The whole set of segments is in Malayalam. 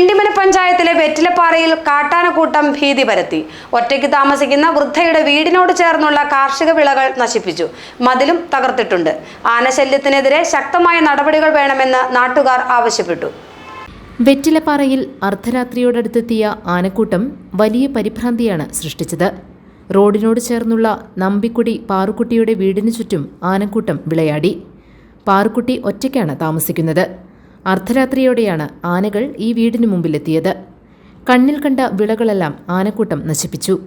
പിണ്ടിമന പഞ്ചായത്തിലെ വെറ്റിലപ്പാറയിൽ കാട്ടാനക്കൂട്ടം ഭീതി പരത്തി. ഒറ്റയ്ക്ക് താമസിക്കുന്ന വൃദ്ധയുടെ വീടിനോട് ചേർന്നുള്ള കാർഷിക വിളകൾ നശിപ്പിച്ചു. മതിലും തകർത്തിട്ടുണ്ട്. ആനശല്യത്തിനെതിരെ ശക്തമായ നടപടികൾ വേണമെന്ന് നാട്ടുകാർ ആവശ്യപ്പെട്ടു. വെറ്റിലപ്പാറയിൽ അർദ്ധരാത്രിയോടടുത്തെത്തിയ ആനക്കൂട്ടം വലിയ പരിഭ്രാന്തിയാണ് സൃഷ്ടിച്ചത്. റോഡിനോട് ചേർന്നുള്ള നമ്പിക്കുടി പാറുക്കുട്ടിയുടെ വീടിനു ചുറ്റും ആനക്കൂട്ടം വിളയാടി. പാറുക്കുട്ടി ഒറ്റയ്ക്കാണ് താമസിക്കുന്നത്. അർദ്ധരാത്രിയോടെയാണ് ആനകൾ ഈ വീടിനു മുമ്പിലെത്തിയത്. കണ്ണിൽ കണ്ട വിളകളെല്ലാം ആനക്കൂട്ടം നശിപ്പിച്ചു.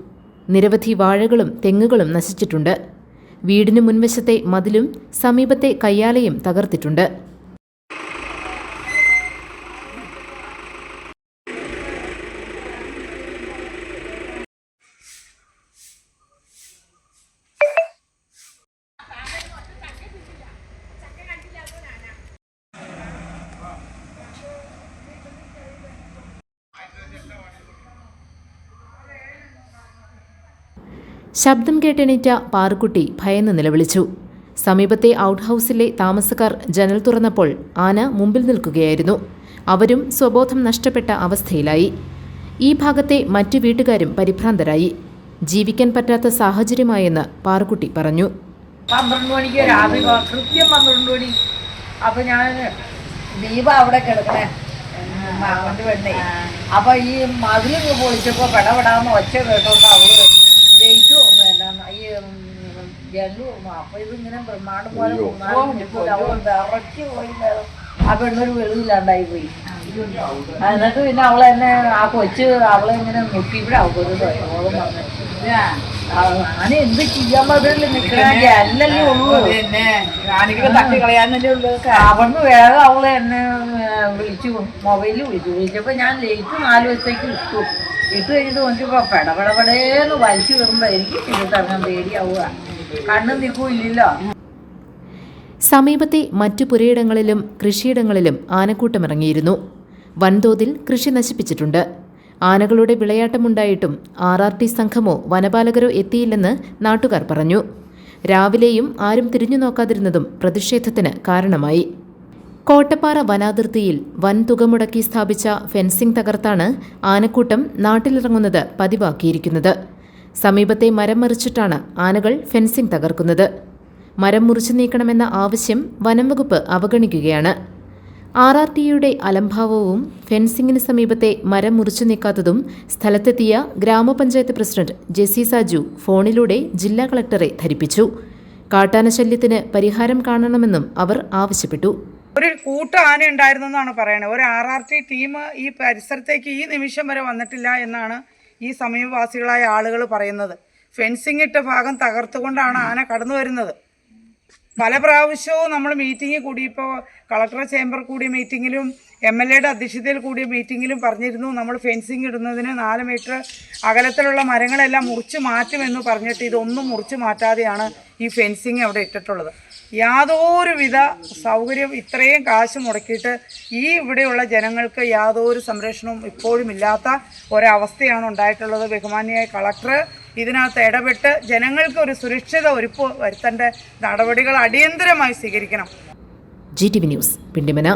നിരവധി വാഴകളും തെങ്ങുകളും നശിച്ചിട്ടുണ്ട്. വീടിനു മുൻവശത്തെ മതിലും സമീപത്തെ കയ്യാലയും തകർത്തിട്ടുണ്ട്. ശബ്ദം കേട്ടെണീറ്റ പാറുക്കുട്ടി ഭയന്ന് നിലവിളിച്ചു. സമീപത്തെ ഔട്ട് ഹൗസിലെ താമസക്കാർ ജനൽ തുറന്നപ്പോൾ ആന മുമ്പിൽ നിൽക്കുകയായിരുന്നു. അവരും സ്വബോധം നഷ്ടപ്പെട്ട അവസ്ഥയിലായി. ഈ ഭാഗത്തെ മറ്റു വീട്ടുകാരും പരിഭ്രാന്തരായി. ജീവിക്കാൻ പറ്റാത്ത സാഹചര്യമായെന്ന് പാറുക്കുട്ടി പറഞ്ഞു. പന്ത്രണ്ട് മണിക്ക് രാത്രി പ- കൃത്യം പന്ത്രണ്ട് മണി. അപ്പൊ ഞാൻ ദീപ അവിടെ കിടക്കണേ. അപ്പൊ ഈ മതിൽ പൊളിച്ചപ്പോ പെടപെടാന്ന് ഒച്ച കേട്ടോണ്ട് അവൾ ജയിച്ചു. ജല്ലു അപ്പൊ ഇതിങ്ങനെ ബ്രഹ്മാണ്ട് പോലെ മൂന്നാൽ മിനിറ്റ് അവൾ വിറച്ചു പോയി മേളം. ആ പെണ്ണൊരു വെളിയില്ലാണ്ടായി പോയി. എന്നിട്ട് പിന്നെ അവളെ എന്നെ ആ കൊച്ച് അവളെ ഇങ്ങനെ അവക്കൊരു ഞാൻ എന്ത് ചെയ്യാൻ പറ്റില്ല അല്ലല്ലേ ഉള്ളൂ. അവിടുന്ന് വേഗം അവളെ എന്നെ വിളിച്ചു. മൊബൈലിൽ വിളിച്ചു. വിളിച്ചപ്പോ ഞാൻ ലേറ്റ് നാല് ദിവസത്തേക്ക് ഇട്ടു. ഇട്ട് കഴിഞ്ഞിട്ട് നോക്കിയപ്പോ പെടപെടപെടേന്ന് വലിച്ചു വരുമ്പോ എനിക്ക് തിരിച്ചിറങ്ങാൻ പേടിയാവുക. കണ്ണും നിൽക്കും സമീപത്തെ മറ്റു പുരയിടങ്ങളിലും കൃഷിയിടങ്ങളിലും ആനക്കൂട്ടമിറങ്ങിയിരുന്നു. വൻതോതിൽ കൃഷി നശിപ്പിച്ചിട്ടുണ്ട്. ആനകളുടെ വിളയാട്ടമുണ്ടായിട്ടും ആർ ആർ ടി സംഘമോ വനപാലകരോ എത്തിയില്ലെന്ന് നാട്ടുകാർ പറഞ്ഞു. രാവിലെയും ആരും തിരിഞ്ഞു നോക്കാതിരുന്നതും പ്രതിഷേധത്തിന് കാരണമായി. കോട്ടപ്പാറ വനാതിർത്തിയിൽ വൻ തുക മുടക്കി സ്ഥാപിച്ച ഫെൻസിംഗ് തകർത്താണ് ആനക്കൂട്ടം നാട്ടിലിറങ്ങുന്നത് പതിവാക്കിയിരിക്കുന്നത്. സമീപത്തെ മരം മറിച്ചിട്ടാണ് ആനകൾ ഫെൻസിംഗ് തകർക്കുന്നത്. മരം മുറിച്ചു നീക്കണമെന്ന ആവശ്യം വനം വകുപ്പ് അവഗണിക്കുകയാണ്. ആർ ആർ ടിയുടെ അലംഭാവവും ഫെൻസിംഗിന് സമീപത്തെ മരം മുറിച്ചു നീക്കാത്തതും സ്ഥലത്തെത്തിയ ഗ്രാമപഞ്ചായത്ത് പ്രസിഡന്റ് ജെസി സാജു ഫോണിലൂടെ ജില്ലാ കളക്ടറെ ധരിപ്പിച്ചു. കാട്ടാനശല്യത്തിന് പരിഹാരം കാണണമെന്നും അവർ ആവശ്യപ്പെട്ടു. ഒരു കൂട്ട ആന ഉണ്ടായിരുന്നു എന്നാണ് പറയുന്നത് ഒരു ആർ ആർ ടി ടീം ഈ പരിസരത്തേക്ക് ഈ നിമിഷം വരെ വന്നിട്ടില്ല എന്നാണ് ഈ സമീപവാസികളായ ആളുകൾ പറയുന്നത്. ഫെൻസിംഗ് ഇട്ട ഭാഗം തകർത്തുകൊണ്ടാണ് ആന കടന്നു വരുന്നത് പല പ്രാവശ്യവും നമ്മൾ മീറ്റിങ്ങിൽ കൂടിയപ്പോൾ കളക്ടർ ചേംബർ കൂടിയ മീറ്റിങ്ങിലും എം എൽ എയുടെ അധ്യക്ഷതയിൽ കൂടിയ മീറ്റിങ്ങിലും പറഞ്ഞിരുന്നു. നമ്മൾ ഫെൻസിങ് ഇടുന്നതിന് നാല് മീറ്റർ അകലത്തിലുള്ള മരങ്ങളെല്ലാം മുറിച്ച് മാറ്റുമെന്ന് പറഞ്ഞിട്ട് ഇതൊന്നും മുറിച്ച് മാറ്റാതെയാണ് ഈ ഫെൻസിങ് അവിടെ ഇട്ടിട്ടുള്ളത്. യാതൊരുവിധ സൗകര്യം ഇത്രയും കാശ് മുടക്കിയിട്ട് ഈ ഇവിടെയുള്ള ജനങ്ങൾക്ക് യാതൊരു സംരക്ഷണവും ഇപ്പോഴും ഇല്ലാത്ത ഒരവസ്ഥയാണ് ഉണ്ടായിട്ടുള്ളത്. ബഹുമാനിയായ കളക്ടർ ഇതിനകത്ത് ഇടപെട്ട് ജനങ്ങൾക്ക് ഒരു സുരക്ഷിത ഒരുപ്പ് വരുത്തേണ്ട നടപടികൾ അടിയന്തരമായി സ്വീകരിക്കണം. G T V news Pindimana.